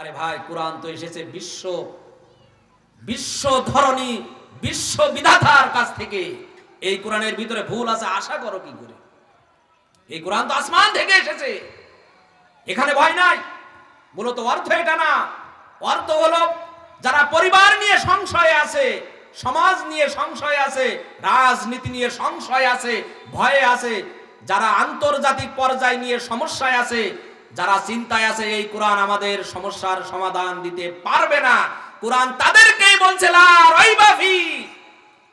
আরে ভাই, কোরআন তো এসেছে বিশ্ব বিশ্ব ধরনী বিশ্ব বিধাতার কাছ থেকে। এই কোরআনের ভিতরে ভুল আছে, আশা করো কি করে? এই কোরআন তো আসমান থেকে এসেছে। এখানে ভয় নাই। মূলত অর্থ এটা না। অর্থ হলো, যারা পরিবার নিয়ে সংশয় আছে, সমাজ নিয়ে সংশয় আছে, রাজনীতি নিয়ে সংশয় আছে, ভয়ে আছে, যারা আন্তর্জাতিক পর্যায় নিয়ে সমস্যায় আছে যারা চিন্তায় আছে, এই কোরআন আমাদের সমস্যার সমাধান দিতে পারবে না। কোরআন তাদেরকেই বলছে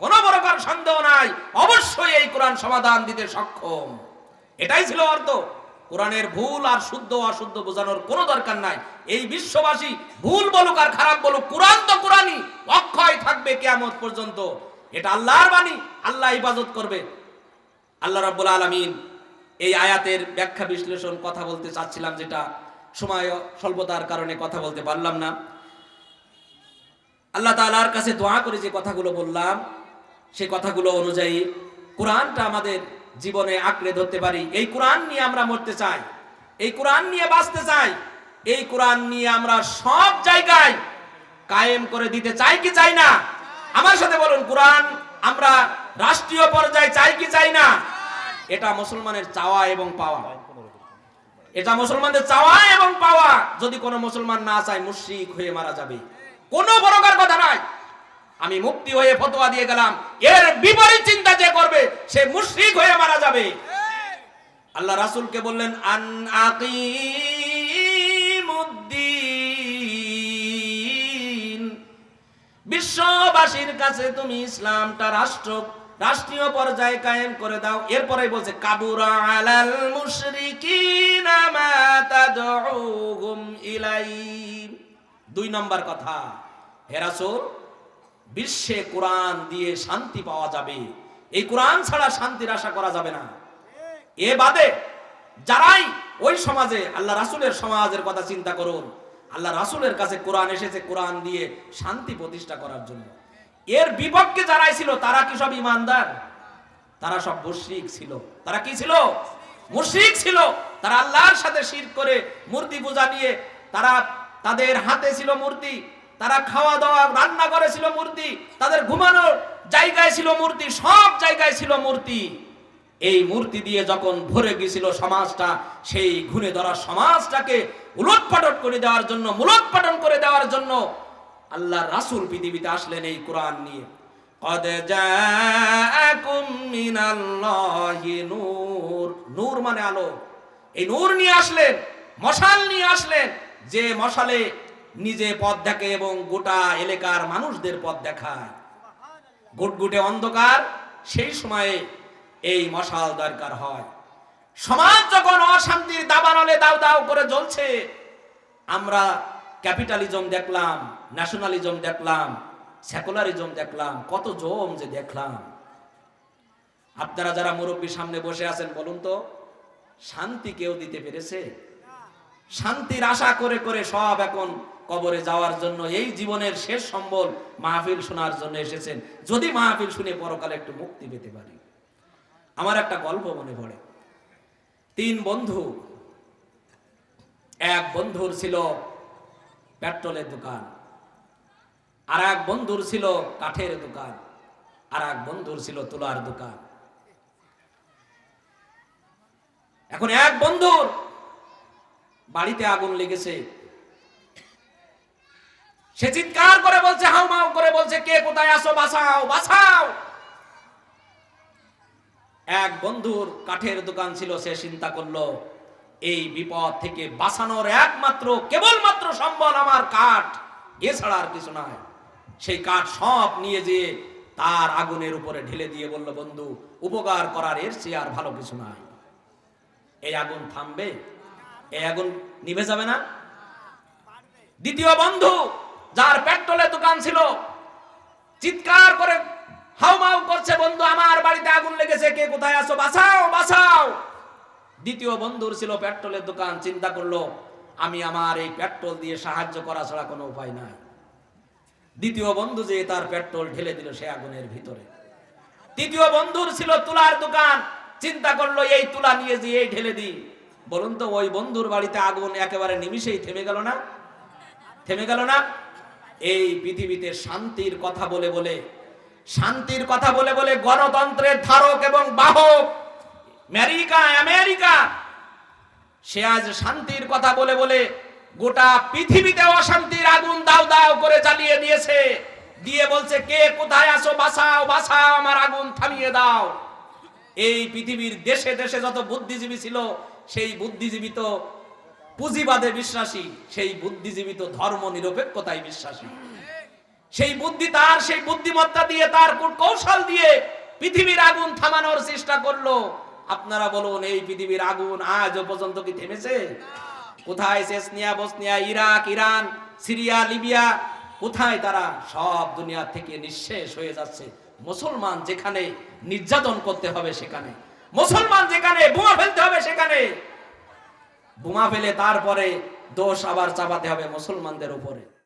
কোন প্রকার সন্দেহ নাই, অবশ্যই এই কোরআন সমাধান দিতে সক্ষম। এটাই ছিল অর্থ। কোরআনের ভুল আর শুদ্ধ, অশুদ্ধ বোঝানোর কোনো দরকার নাই। এই বিশ্ববাসী ভুল বলুক আর খারাপ বলুক, কোরআন তো কোরআনই, অক্ষয় থাকবে কেয়ামত পর্যন্ত। এটা আল্লাহর বাণী, আল্লাহ ইবাদত করবে। আল্লাহ রাব্বুল আলামিন এই আয়াতের ব্যাখ্যা বিশ্লেষণ কথা বলতে চাচ্ছিলাম যেটা সময় স্বল্পতার কারণে কথা বলতে পারলাম না। আল্লাহ তাআলার কাছে দোয়া করে যে কথাগুলো বললাম, সে কথাগুলো অনুযায়ী কোরআনটা আমাদের জীবনে আঁকড়ে ধরতে পারি। এই কোরআন নিয়ে আমরা মরতে চাই, এই কোরআন নিয়ে বাঁচতে চাই, এই কোরআন নিয়ে আমরা সব জায়গায় কায়েম করে দিতে চাই কি চাই না? আমার সাথে বলুন, কোরআন আমরা রাষ্ট্রীয় পর্যায়ে চাই কি চাই না? এটা মুসলমানের চাওয়া এবং পাওয়া। এটা মুসলমানদের চাওয়া এবং পাওয়া। যদি কোনো মুসলমান না চায়, মুশরিক হয়ে মারা যাবে। কোনো প্রকার কথা নাই। আমি মুক্তি হয়ে ফতোয়া দিয়ে গেলাম। এর বিপরীত চিন্তা যে করবে, সে মুশরিক হয়ে মারা যাবে। আল্লাহ রাসূলকে বললেন, আন বিশ্ববাসীর কাছে তুমি ইসলামটা রাষ্ট্র রাষ্ট্রীয় পর্যায়ে কায়েম করে দাও। এরপরে বলছে, কাবুরা আলাল ইলাই দুই নম্বর কথা, হে রাসূল, বিশ্বে কোরআন দিয়ে শান্তি পাওয়া যাবে। এই কোরআন ছাড়া শান্তির আশা করা যাবে না। এ বাদে যারাই ওই সমাজে, আল্লাহ রাসূলের সমাজের কথা চিন্তা করুন। আল্লাহ রাসূলের কাছে কোরআন এসেছে কোরআন দিয়ে শান্তি প্রতিষ্ঠা করার জন্য। এর বিপক্ষে যারাই ছিল, তারা কি সব ইমানদার? তারা সব মুশরিক ছিল। তারা কি ছিল? মুশরিক ছিল। তারা আল্লাহর সাথে শিরক করে মূর্তি পূজা নিয়ে, তারা তাদের হাতে ছিল মূর্তি, তারা খাওয়া দাওয়া রান্না করেছিল মূর্তি, তাদের ঘুমানোর জায়গায় ছিল মূর্তি, সব জায়গায় ছিল মূর্তি। এই মূর্তি দিয়ে যখন ভরে গিয়েছিল সমাজটা, সেই ঘুরে ধরা সমাজটাকে উলটপাটন করে দেওয়ার জন্য মূলোৎপাটন করে দেওয়ার জন্য আল্লাহ রাসূল পৃথিবীতে আসলেন এই কোরআন নিয়ে قد جاءكم من الله নূর নূর মানে আলো এই নূর নিয়ে আসলেন মশাল নিয়ে আসলেন যে মশালে নিজে পথ দেখে এবং গোটা এলাকার মানুষদের পথ দেখায় গুটগুটে অন্ধকার সেই সময়ে এই মশাল দরকার হয় সমাজ যখন অশান্তির দাবানলে দাও দাও করে জ্বলছে আমরা ক্যাপিটালিজম দেখলাম ন্যাশনালিজম দেখলাম সেকুলারিজম দেখলাম, কত জম যে দেখলাম। আপনারা যারা মুরব্বী সামনে বসে আছেন, বলুন তো, শান্তি কেউ দিতে পেরেছে? শান্তির আশা করে করে সব এখন কবরে যাওয়ার জন্য এই জীবনের শেষ সম্বল মাহফিল শোনার জন্য এসেছেন। যদি মাহফিল শুনে পরকালে একটু মুক্তি পেতে পারি। আমার একটা গল্প মনে পড়ে। তিন বন্ধু, এক বন্ধুর ছিল পেট্রোলের দোকান। আর এক বন্ধুর ছিল কাঠের দোকান, আর এক বন্ধুর ছিল তুলার দোকান। এখন এক বন্ধুর বাড়িতে আগুন লেগেছে। সে চিৎকার করে বলছে হাউ মাউ করে বলছে, কে কোথায় আসো বাঁচাও বাঁচাও। এক বন্ধুর কাঠের দোকান ছিল, সে চিন্তা করল, এই বিপদ থেকে বাঁচানোর একমাত্র, কেবলমাত্র সম্বল আমার কাঠ এছাড়া আর কিছু নয় সেই কাঠ সব নিয়ে যেয়ে তার আগুনের উপরে ঢেলে দিয়ে বলল, বন্ধু, উপকার করার এর সে আর ভালো কিছু নাই। এই আগুন থামবে, এই আগুন নিভে যাবে না। দ্বিতীয় বন্ধু, যার পেট্রোলের দোকান ছিল, চিৎকার করে হাউমাউ করছে, বন্ধু, আমার বাড়িতে আগুন লেগেছে, কে কোথায় আছো? বাঁচাও বাঁচাও! দ্বিতীয় বন্ধুর ছিল পেট্রোলের দোকান, চিন্তা করল, আমি আমার এই পেট্রোল দিয়ে সাহায্য করা ছাড়া কোনো উপায় নাই। দ্বিতীয় বন্ধু যে তার পেট্রোল ঢেলে দিল সে আগুনের ভিতরে। তৃতীয় বন্ধুর ছিল তুলার দোকান। চিন্তা করল, এই তুলা নিয়ে যে এই ঢেলে দিই। বলুন তো, ওই বন্ধুর বাড়িতে আগুন একেবারে নিমিষেই থেমে গেল না? থেমে গেল না? এই পৃথিবীতে শান্তির কথা বলে বলে, শান্তির কথা বলে বলে গণতন্ত্রের ধারক এবং বাহক আমেরিকা আমেরিকা। সে আজ শান্তির কথা বলে বলে গোটা পৃথিবীতে অশান্তির আগুন জ্বালিয়ে দিয়েছে। দিয়ে বলছে, কে কোথায় আসো বাসাও বাসাও আমার আগুন থামিয়ে দাও। এই পৃথিবীর দেশে দেশে যত বুদ্ধিজীবী ছিল, সেই বুদ্ধিজীবী তো পুঁজিবাদে বিশ্বাসী, সেই বুদ্ধিজীবী তো ধর্ম নিরপেক্ষতায় বিশ্বাসী। সেই বুদ্ধি তার, সেই বুদ্ধিমত্তা দিয়ে তার কৌশল দিয়ে পৃথিবীর আগুন থামানোর চেষ্টা করল। আপনারা বলুন, এই পৃথিবীর আগুন আজ পর্যন্ত কি থেমেছে? কোথায় Chechnya Bosnia Iraq, Iran, Syria, Libya কোথায় তারা সব দুনিয়া থেকে নিঃশেষ হয়ে যাচ্ছে? মুসলমান যেখানে নির্যাতন করতে হবে সেখানে। মুসলমান যেখানে বোমা ফেলতে হবে সেখানে। বোমা ফেলে তারপরে দোষ আবার চাপাতে হবে মুসলমানদের উপরে।